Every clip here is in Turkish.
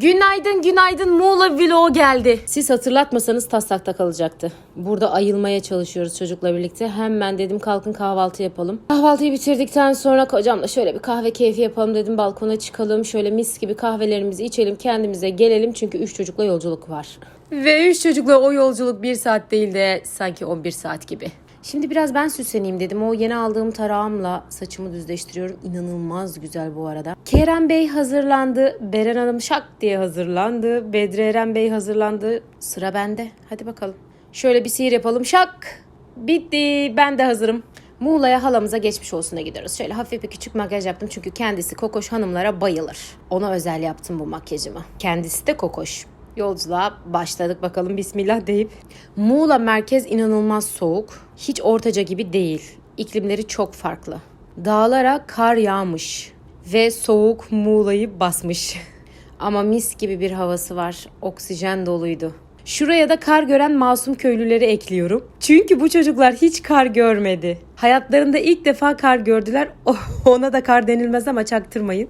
Günaydın günaydın Muğla vlog geldi. Siz hatırlatmasanız taslakta kalacaktı. Burada ayılmaya çalışıyoruz çocukla birlikte. Hemen dedim kalkın kahvaltı yapalım. Kahvaltıyı bitirdikten sonra kocamla şöyle bir kahve keyfi yapalım dedim. Balkona çıkalım şöyle mis gibi kahvelerimizi içelim kendimize gelelim. Çünkü 3 çocukla yolculuk var. Ve 3 çocukla o yolculuk 1 saat değil de sanki 11 saat gibi. Şimdi biraz ben süsleneyim dedim. O yeni aldığım tarağımla saçımı düzleştiriyorum. İnanılmaz güzel bu arada. Kerem Bey hazırlandı. Beren Hanım şak diye hazırlandı. Bedri Eren Bey hazırlandı. Sıra bende. Hadi bakalım. Şöyle bir sihir yapalım. Şak. Bitti. Ben de hazırım. Muğla'ya halamıza geçmiş olsuna gidiyoruz. Şöyle hafif bir küçük makyaj yaptım çünkü kendisi kokoş hanımlara bayılır. Ona özel yaptım bu makyajımı. Kendisi de kokoş. Yolculuğa başladık bakalım bismillah deyip. Muğla merkez inanılmaz soğuk. Hiç ortaca gibi değil. İklimleri çok farklı. Dağlara kar yağmış ve soğuk Muğla'yı basmış. Ama mis gibi bir havası var. Oksijen doluydu. Şuraya da kar gören masum köylüleri ekliyorum. Çünkü bu çocuklar hiç kar görmedi. Hayatlarında ilk defa kar gördüler. Ona da kar denilmez ama çaktırmayın.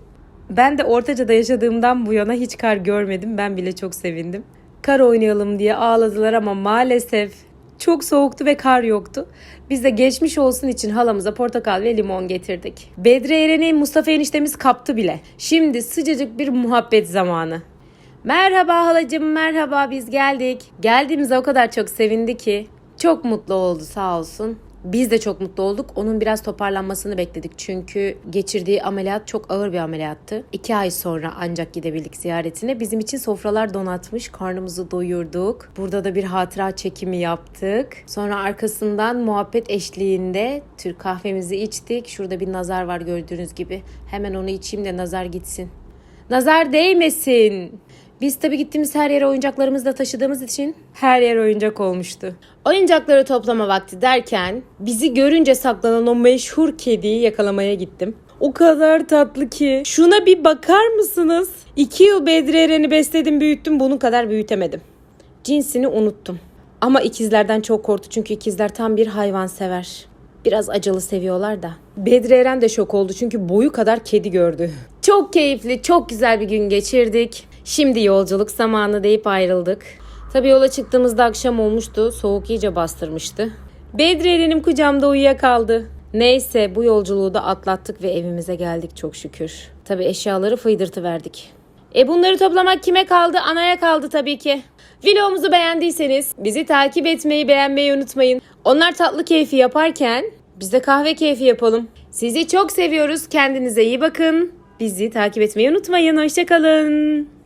Ben de Ortaca'da yaşadığımdan bu yana hiç kar görmedim. Ben bile çok sevindim. Kar oynayalım diye ağladılar ama maalesef çok soğuktu ve kar yoktu. Biz de geçmiş olsun için halamıza portakal ve limon getirdik. Bedri Eren'i Mustafa eniştemiz kaptı bile. Şimdi sıcacık bir muhabbet zamanı. Merhaba halacığım merhaba biz geldik. Geldiğimize o kadar çok sevindi ki. Çok mutlu oldu sağ olsun. Biz de çok mutlu olduk. Onun biraz toparlanmasını bekledik. Çünkü geçirdiği ameliyat çok ağır bir ameliyattı. İki ay sonra ancak gidebildik ziyaretine. Bizim için sofralar donatmış. Karnımızı doyurduk. Burada da bir hatıra çekimi yaptık. Sonra arkasından muhabbet eşliğinde Türk kahvemizi içtik. Şurada bir nazar var gördüğünüz gibi. Hemen onu içeyim de nazar gitsin. Nazar değmesin. Biz tabii gittiğimiz her yere oyuncaklarımızı da taşıdığımız için her yer oyuncak olmuştu. Oyuncakları toplama vakti derken bizi görünce saklanan o meşhur kediyi yakalamaya gittim. O kadar tatlı ki. Şuna bir bakar mısınız? İki yıl Bedri Eren'i besledim büyüttüm bunun kadar büyütemedim. Cinsini unuttum. Ama ikizlerden çok korktu çünkü ikizler tam bir hayvan sever. Biraz acılı seviyorlar da. Bedri Eren de şok oldu çünkü boyu kadar kedi gördü. Çok keyifli, çok güzel bir gün geçirdik. Şimdi yolculuk zamanı deyip ayrıldık. Tabii yola çıktığımızda akşam olmuştu. Soğuk iyice bastırmıştı. Bedri Eren'im kucağımda uyuyakaldı. Neyse bu yolculuğu da atlattık ve evimize geldik çok şükür. Tabii eşyaları fıydırtıverdik. E bunları toplamak kime kaldı? Anaya kaldı tabii ki. Vlogumuzu beğendiyseniz bizi takip etmeyi, beğenmeyi unutmayın. Onlar tatlı keyfi yaparken biz de kahve keyfi yapalım. Sizi çok seviyoruz. Kendinize iyi bakın. Bizi takip etmeyi unutmayın. Hoşçakalın.